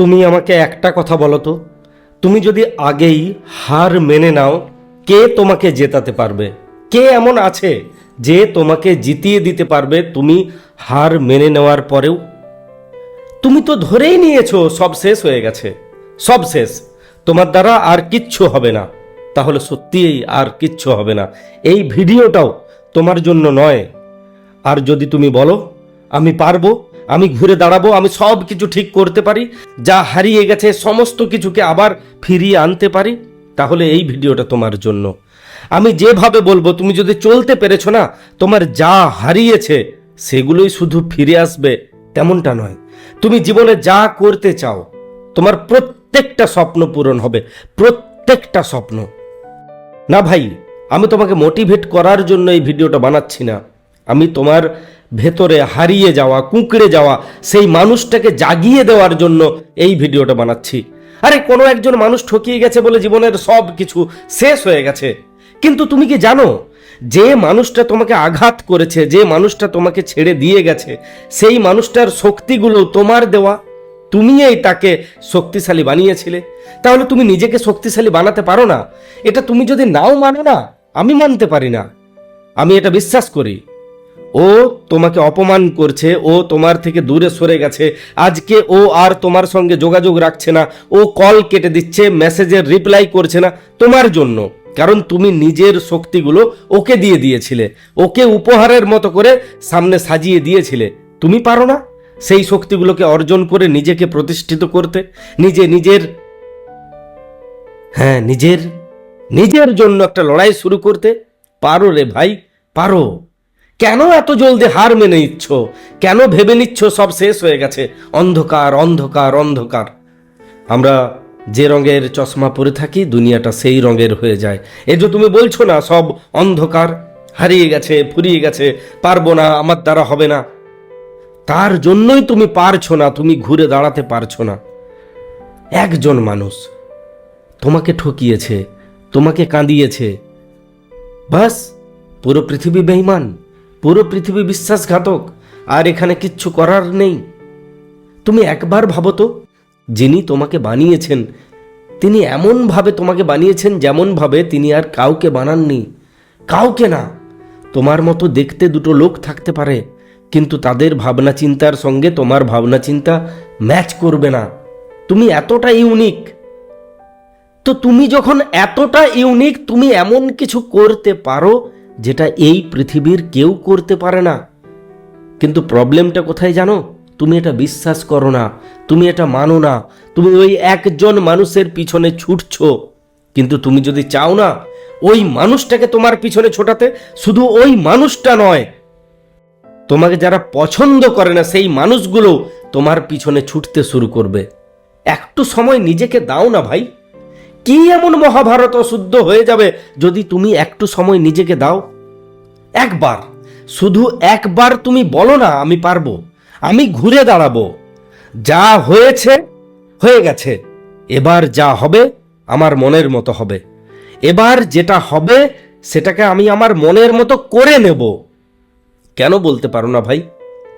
তুমি আমাকে একটা কথা বলো তো। তুমি যদি আগেই হার মেনে নাও, কে তোমাকে জেতাতে পারবে? কে এমন আছে যে তোমাকে জিতিয়ে দিতে পারবে তুমি হার মেনে নেওয়ার পরেও? তুমি তো ধরেই নিয়েছো, সব শেষ হয়ে গেছে। সব শেষ। তোমার দ্বারা আর কিচ্ছু হবে না। তাহলে সত্যিই আর কিচ্ছু হবে না। এই ভিডিওটাও তোমার জন্য নয়। আর যদি তুমি বলো, আমি পারব আমি ঘুরে দাঁড়াবো, আমি সব কিছু ঠিক করতে পারি, যা হারিয়ে গেছে সমস্ত কিছুকে আবার ফিরিয়ে আনতে পারি। তাহলে এই ভিডিওটা তোমার জন্য। আমি যেভাবে বলব, তুমি যদি চলতে পেরেছ না, তোমার যা হারিয়েছে সেগুলোই শুধু ফিরে আসবে, তেমনটা নয়। তুমি জীবনে যা করতে চাও, তোমার প্রত্যেকটা স্বপ্ন পূরণ হবে, প্রত্যেকটা স্বপ্ন। না ভাই, আমি তোমাকে মোটিভেট করার জন্য এই ভিডিওটা বানাচ্ছি না। আমি তোমার ভেতরে হারিয়ে যাওয়া, কুঁকড়ে যাওয়া, সেই মানুষটাকে জাগিয়ে দেওয়ার জন্য এই ভিডিওটা বানাচ্ছি। আরে, কোনো একজন মানুষ ঠকিয়ে গেছে বলে জীবনের সব কিছু শেষ হয়ে গেছে। কিন্তু তুমি কি জানো, যে মানুষটা তোমাকে আঘাত করেছে, যে মানুষটা তোমাকে ছেড়ে দিয়ে গেছে, সেই মানুষটার শক্তিগুলো তোমার দেওয়া। তুমিই তাকে শক্তিশালী বানিয়েছিলে। তাহলে তুমি নিজেকে শক্তিশালী বানাতে পারো না। এটা তুমি যদি নাও মানো না, আমি মানতে পারি না। আমি এটা বিশ্বাস করি। ও তোমাকে অপমান করছে, ও তোমার থেকে দূরে সরে গেছে। আজকে ও আর তোমার সঙ্গে যোগাযোগ রাখছে না। ও কল কেটে দিচ্ছে মেসেজের রিপ্লাই করছে না। তোমার জন্য, কারণ তুমি নিজের শক্তিগুলো ওকে দিয়ে দিয়েছিলে। ওকে উপহারের মতো করে সামনে সাজিয়ে দিয়েছিলে। তুমি পারো না সেই শক্তিগুলোকে অর্জন করে নিজেকে প্রতিষ্ঠিত করতে। নিজে নিজের হ্যাঁ নিজের নিজের জন্য একটা লড়াই শুরু করতে। পারো রে ভাই, পারো। কেন এত জলদি হার মেনে নিচ্ছ? কেন ভেবে নিচ্ছ সব শেষ হয়ে গেছে? অন্ধকার অন্ধকার অন্ধকার। আমরা যে রঙের চশমা পরে থাকি, দুনিয়াটা সেই রঙের হয়ে যায়। এই যে তুমি বলছো না, সব অন্ধকার, হারিয়ে গেছে, ফুরিয়ে গেছে, পারব না, আমার দ্বারা হবে না। তার জন্যই তুমি পারছ না, তুমি ঘুরে দাঁড়াতে পারছ না। একজন মানুষ তোমাকে ঠকিয়েছে, তোমাকে কাঁদিয়েছে। বাস, পুরো পৃথিবী বেইমান পুরো পৃথিবী বিশ্বাসঘাতক, আর এখানে কিচ্ছু করার নেই। তুমি একবার ভাবো তো, যিনি তোমাকে বানিয়েছেন, তিনি এমনভাবে তোমাকে বানিয়েছেন যেমনভাবে তিনি আর কাউকে বানাননি। কাউকে না, তোমার মতো দেখতে দুটো লোক থাকতে পারে, কিন্তু তাদের ভাবনা চিন্তার সঙ্গে তোমার ভাবনা চিন্তা ম্যাচ করবে না। তুমি এতটা ইউনিক। তো তুমি যখন এতটা ইউনিক, তুমি এমন কিছু করতে পারো যেটা এই পৃথিবীর কেউ করতে পারে না। কিন্তু প্রবলেমটা কোথায় জানো? তুমি এটা বিশ্বাস করো না, তুমি এটা মানো না, তুমি ওই একজন মানুষের পিছনে ছুটছো। কিন্তু তুমি যদি চাও না, ওই মানুষটাকে তোমার পিছনে ছোটাতে শুধু ওই মানুষটা নয়, তোমাকে যারা পছন্দ করে না সেই মানুষগুলো তোমার পিছনে ছুটতে শুরু করবে। একটু সময় নিজেকে দাও না ভাই। কি এমন মহাভারত অশুদ্ধ হয়ে যাবে যদি তুমি একটু সময় নিজেকে দাও? একবার। শুধু একবার তুমি বলো না, আমি পারব। আমি ঘুরে দাঁড়াবো। যা হয়েছে, হয়ে গেছে। এবার যা হবে, আমার মনের মতো হবে। এবার যেটা হবে, সেটাকে আমি আমার মনের মতো করে নেব। কেন বলতে পারো না ভাই?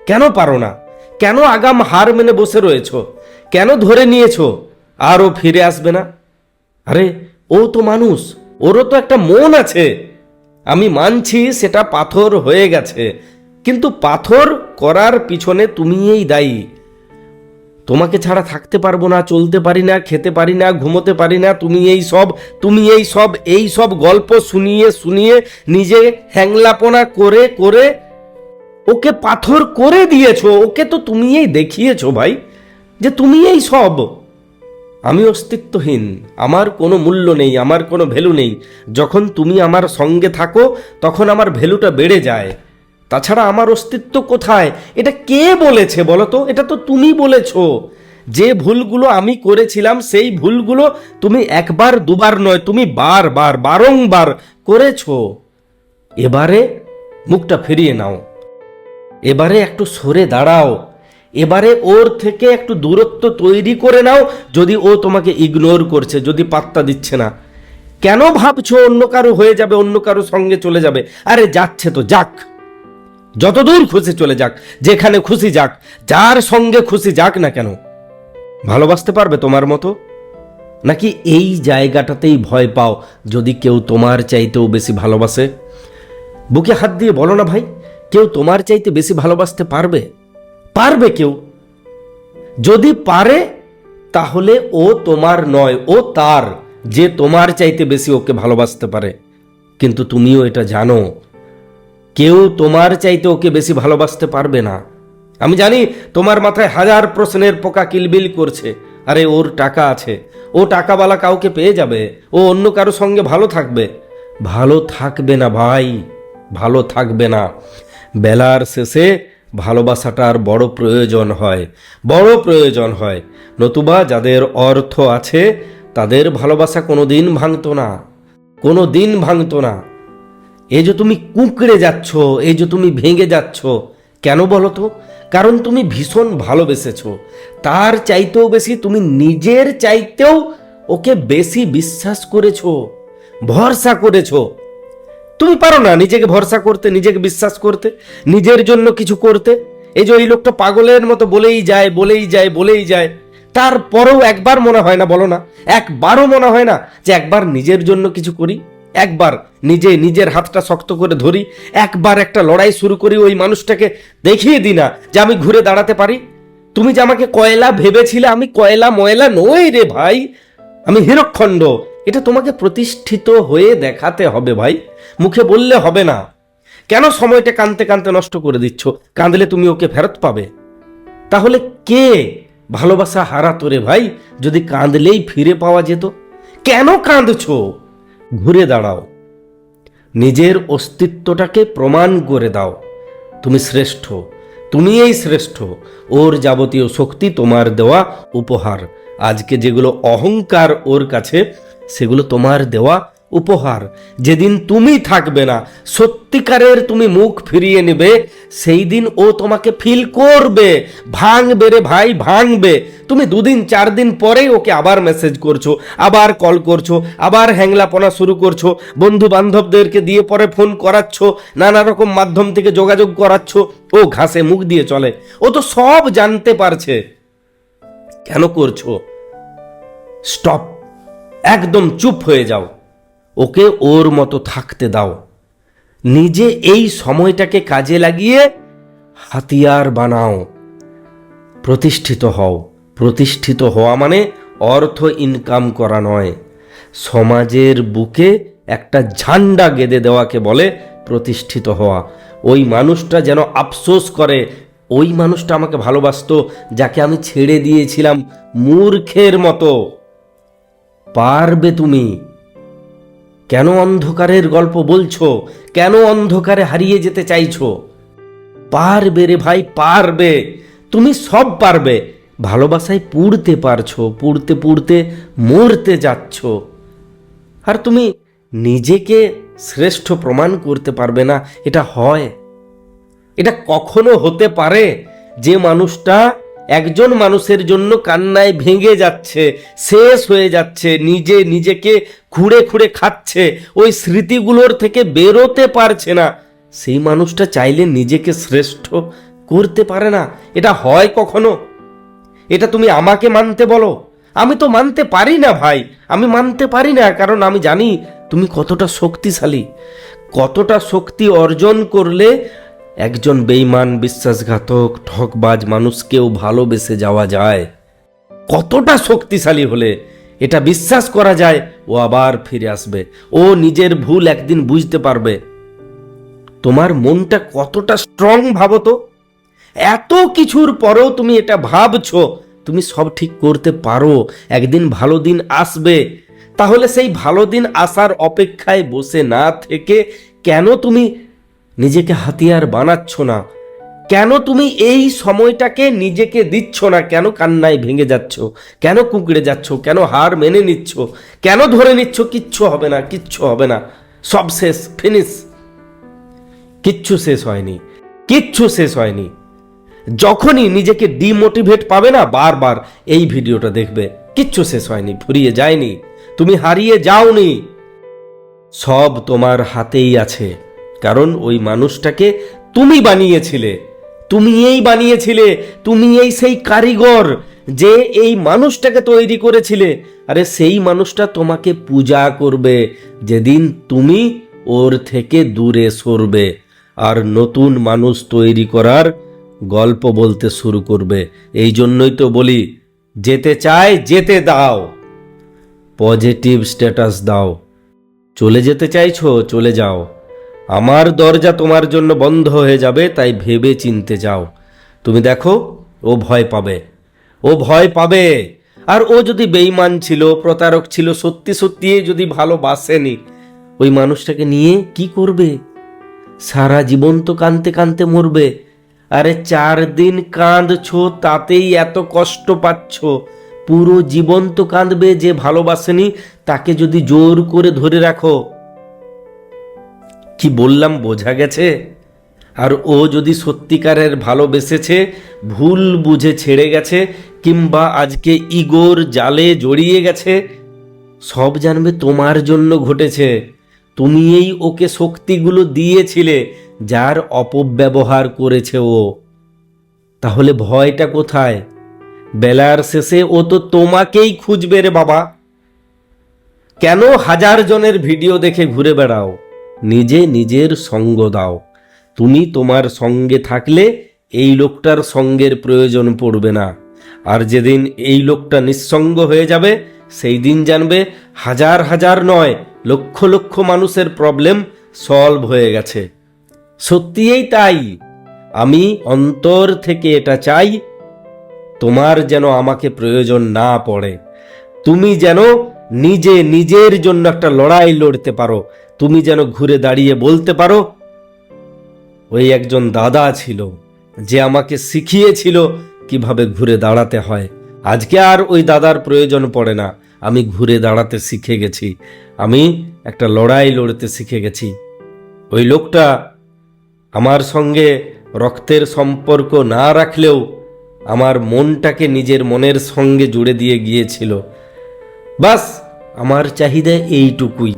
কেন পারো না? কেন আগাম হার মেনে বসে রয়েছ? কেন ধরে নিয়েছো? আরও ফিরে আসবে না? আরে, ও তো মানুষ, ওরও তো একটা মন আছে। আমি মানছি সেটা পাথর হয়ে গেছে, কিন্তু পাথর করার পিছনে তুমিই দায়ী। তোমাকে ছাড়া থাকতে পারব না, চলতে পারি না, খেতে পারি না, ঘুমোতে পারি না, তুমি এই সব, তুমি এই সব এই সব গল্প শুনিয়ে শুনিয়ে নিজে হ্যাংলাপনা করে করে ওকে পাথর করে দিয়েছ, ওকে তো তুমিই দেখিয়েছো ভাই, যে তুমি এই সব। আমি অস্তিত্বহীন, আমার কোনো মূল্য নেই, আমার কোনো ভ্যালু নেই। যখন তুমি আমার সঙ্গে থাকো, তখন আমার ভ্যালুটা বেড়ে যায়। তাছাড়া আমার অস্তিত্ব কোথায়? এটা কে বলেছে বলো তো? এটা তো তুমি বলেছ। যে ভুলগুলো আমি করেছিলাম, সেই ভুলগুলো তুমি একবার, দুবার নয়, তুমি বারবার বারংবার করেছ। এবারে মুখটা ফিরিয়ে নাও। এবারে একটু সরে দাঁড়াও। এবারে ওর থেকে একটু দূরত্ব তৈরি করে নাও, যদি ও তোমাকে ইগনোর করছে, যদি পাত্তা দিচ্ছে না। কেন ভাবছ অন্য কারও হয়ে যাবে, অন্য কারও সঙ্গে চলে যাবে? আরে যাচ্ছে তো, যাক। যতদূর খুশি চলে যাক, যেখানে খুশি যাক, যার সঙ্গে খুশি যাক না কেন। ভালোবাসতে পারবে তোমার মতো? নাকি এই জায়গাটাতেই ভয় পাও, যদি কেউ তোমার চাইতেও বেশি ভালোবাসে? বুকে হাত দিয়ে বলো না ভাই, কেউ তোমার চাইতে বেশি ভালোবাসতে পারবে? পারবে কেউ? যদি পারে, তাহলে ও তোমার নয়, ও তার, যে তোমার চাইতে বেশি ওকে ভালোবাসতে পারে। কিন্তু তুমিও এটা জানো, কেউ তোমার চাইতে ওকে বেশি ভালোবাসতে পারবে না। আমি জানি তোমার মাথায় হাজার প্রশ্নের পোকা কিলবিল করছে, আরে ওর টাকা আছে, ও টাকাওয়ালা কাউকে পেয়ে যাবে, ও অন্য কারও সঙ্গে ভালো থাকবে। ভালো থাকবে না ভাই, ভালো থাকবে না। বেলার শেষে ভালোবাসাটার বড় প্রয়োজন হয়, বড় প্রয়োজন হয়। নতুবা যাদের অর্থ আছে, তাদের ভালোবাসা কোনো দিন ভাঙতো না কোনো দিন ভাঙতো না। এই যে তুমি কুঁকড়ে যাচ্ছ, এই যে তুমি ভেঙে যাচ্ছ, কেন বলো তো? কারণ তুমি ভীষণ ভালোবেসেছো। তার চাইতেও বেশি তুমি নিজের চাইতেও ওকে বেশি বিশ্বাস করেছ, ভরসা করেছ। তুমি পারো না নিজেকে ভরসা করতে, নিজেকে বিশ্বাস করতে, নিজের জন্য কিছু করতে। এই যে ওই লোকটা পাগলের মতো বলেই যায় বলেই যায় বলেই যায়। তারপরেও একবার মনে হয় না, বলো না, একবারও মনে হয় না যে একবার নিজের জন্য কিছু করি, একবার নিজে নিজের হাতটা শক্ত করে ধরি, একবার একটা লড়াই শুরু করি, ওই মানুষটাকে দেখিয়ে দিই না যে আমি ঘুরে দাঁড়াতে পারি। তুমি যে আমাকে কয়লা ভেবেছিলে, আমি কয়লা ময়লা নই রে ভাই, আমি হীরকখণ্ড। এটা তোমাকে প্রতিষ্ঠিত হয়ে দেখাতে হবে ভাই। মুখে বললে হবে না। কেন সময়টা কানতে কানতে নষ্ট করে দিচ্ছ? কাঁদলে তুমি ওকে ফেরত পাবে। তাহলে কে ভালোবাসা হারাতো রে ভাই? যদি কাঁদলেই ফিরে পাওয়া যেত। কেন কাঁদছো? ঘুরে দাঁড়াও। নিজের অস্তিত্বটাকে প্রমাণ করে দাও। তুমি শ্রেষ্ঠ। তুমি এই শ্রেষ্ঠ। ওর যাবতীয় শক্তি তোমার দেওয়া উপহার। আজকে যেগুলো অহংকার ওর কাছে, সেগুলো তোমার দেওয়া উপহার। যেদিন তুমি থাকবে না, সত্যিকারের তুমি মুখ ফিরিয়ে নেবে, সেই দিন ও তোমাকে ফিল করবে, ভাঙবে রে ভাই, ভাঙবে। তুমি দুদিন, চার দিন পরেই ওকে আবার মেসেজ করছ, আবার কল করছ, আবার হ্যাংলাপনা শুরু করছ বন্ধু বান্ধবদেরকে দিয়ে পরে ফোন করাচ্ছ, নানা রকম মাধ্যম থেকে যোগাযোগ করাচ্ছ, ও ঘাসে মুখ দিয়ে চলে। ও তো সব জানতে পারছে। কেন করছ? স্টপ একদম চুপ হয়ে যাও। ওকে ওর মতো থাকতে দাও। নিজে এই সময়টাকে কাজে লাগিয়ে হাতিয়ার বানাও। প্রতিষ্ঠিত হও। প্রতিষ্ঠিত হওয়া মানে অর্থ ইনকাম করা নয়। সমাজের বুকে একটা ঝান্ডা গেঁদে দেওয়াকে বলে প্রতিষ্ঠিত হওয়া। ওই মানুষটা যেন আফসোস করে, ওই মানুষটা আমাকে ভালোবাসতো, যাকে আমি ছেড়ে দিয়েছিলাম মূর্খের মতো। পারবে তুমি? কেন অন্ধকারের গল্প বলছো? কেন অন্ধকারে হারিয়ে যেতে চাইছো? পারবে রে ভাই, পারবে। তুমি সব পারবে। ভালোবাসায় পুড়তে পারছ, পুড়তে পুড়তে মরতে যাচ্ছ। আর তুমি নিজেকে শ্রেষ্ঠ প্রমাণ করতে পারবে না, এটা হয়। এটা কখনো হতে পারে যে মানুষটা একজন মানুষের জন্য কান্নায় ভেঙে যাচ্ছে, শেষ হয়ে যাচ্ছে, নিজে নিজেকে খুঁড়ে খুঁড়ে খাচ্ছে, ওই স্মৃতিগুলোর থেকে বেরোতে পারছে না। সেই মানুষটা চাইলে নিজেকে শ্রেষ্ঠ করতে পারে না। এটা হয় কখনো? এটা তুমি আমাকে মানতে বলো? আমি তো মানতে পারি না ভাই, আমি মানতে পারি না, কারণ আমি জানি তুমি কতটা শক্তিশালী। কতটা শক্তি অর্জন করলে একজন বেইমান বিশ্বাসঘাতক ঠকবাজ মানুষকেও ভালোবেসে যাওয়া যায়। কতটা শক্তিশালী হলে এটা বিশ্বাস করা যায়, ও আবার ফিরে আসবে। ও নিজের ভুল একদিন বুঝতে পারবে। তোমার মনটা কতটা স্ট্রং ভাবো তো? এত কিছুর পরেও তুমি এটা ভাবছ, তুমি সব ঠিক করতে পারো, একদিন ভালো দিন আসবে। তাহলে সেই ভালো দিন আসার অপেক্ষায় বসে না থেকে কেন তুমি নিজেকে হাতিয়ার বানাচ্ছ না। কেন তুমি এই সময়টাকে নিজেকে দিচ্ছ না? কেন কান্নায় ভেঙে যাচ্ছ? কেন কুঁকড়ে যাচ্ছ? কেন হার মেনে নিচ্ছ? কেন ধরে নিচ্ছ? কিচ্ছু হবে না, কিচ্ছু হবে না। সব শেষ, ফিনিশ। কিচ্ছু শেষ হয়নি, কিচ্ছু শেষ হয়নি। যখনই নিজেকে ডিমোটিভেট পাবে না, বারবার এই ভিডিওটা দেখবে। কিচ্ছু শেষ হয়নি, ফুরিয়ে যায়নি। তুমি হারিয়ে যাওনি। সব তোমার হাতেই আছে। কারণ ওই মানুষটাকে তুমি বানিয়েছিলে। তুমি এই বানিয়েছিলে, তুমি এই সেই কারিগর যে এই মানুষটাকে তৈরি করেছিলে। আরে সেই মানুষটা তোমাকে পূজা করবে, যেদিন তুমি ওর থেকে দূরে সরবে আর নতুন মানুষ তৈরি করার গল্প বলতে শুরু করবে। এই জন্যই তো বলি, যেতে চায় যেতে দাও। পজিটিভ স্ট্যাটাস দাও। চলে যেতে চাইছো, চলে যাও। আমার দরজা তোমার জন্য বন্ধ হয়ে যাবে, তাই ভেবে চিনতে যাও। তুমি দেখো, ও ভয় পাবে। ও ভয় পাবে। আর ও যদি বেইমান ছিল, প্রতারক ছিল, সত্যি সত্যি যদি ভালোবাসেনি, ওই মানুষটাকে নিয়ে কি করবে? সারা জীবন তো কাঁদতে কাঁদতে মরবে। আরে চার দিন কাঁদছ, তাতেই এত কষ্ট পাচ্ছ। পুরো জীবন তো কাঁদবে যে ভালোবাসেনি, তাকে যদি জোর করে ধরে রাখো। কি বললাম বোঝা গেছে? আর ও যদি সত্যিকারের ভালোবেসেছে, ভুল বুঝে ছেড়ে গেছে, কিংবা আজকে ইগোর জালে জড়িয়ে গেছে, সব জানবে তোমার জন্য ঘটেছে। তুমি এই ওকে শক্তিগুলো দিয়েছিলে, যার অপব্যবহার করেছে ও। তাহলে ভয়টা কোথায়? বেলার শেষে ও তো তোমাকেই খুঁজবে রে বাবা। কেন হাজার জনের ভিডিও দেখে ঘুরে বেড়াও? নিজে নিজের সঙ্গ দাও। তুমি তোমার সঙ্গে থাকলে এই লোকটার সঙ্গের প্রয়োজন পড়বে না। আর যেদিন এই লোকটা নিঃসঙ্গ হয়ে যাবে, সেই দিন জানবে হাজার হাজার নয়, লক্ষ লক্ষ মানুষের প্রবলেম সলভ হয়ে গেছে। সত্যিই তাই। আমি অন্তর থেকে এটা চাই, তোমার যেন আমাকে প্রয়োজন না পড়ে। তুমি যেন নিজে নিজের জন্য একটা লড়াই লড়তে পারো। তুমি যেন ঘুরে দাঁড়িয়ে বলতে পারো, ওই একজন দাদা ছিল যে আমাকে শিখিয়েছিল কীভাবে ঘুরে দাঁড়াতে হয়। আজকে আর ওই দাদার প্রয়োজন পড়ে না। আমি ঘুরে দাঁড়াতে শিখে গেছি। আমি একটা লড়াই লড়তে শিখে গেছি। ওই লোকটা আমার সঙ্গে রক্তের সম্পর্ক না রাখলেও আমার মনটাকে নিজের মনের সঙ্গে জুড়ে দিয়ে গিয়েছিল। বাস, আমার চাহিদা এইটুকুই।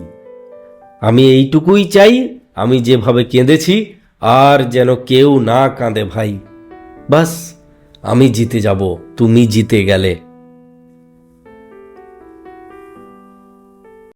আমি এইটুকুই চাই, আমি যেভাবে কেঁদেছি, আর যেন কেউ না কাঁদে ভাই। বাস, আমি জিতে যাব, তুমি জিতে গেলে।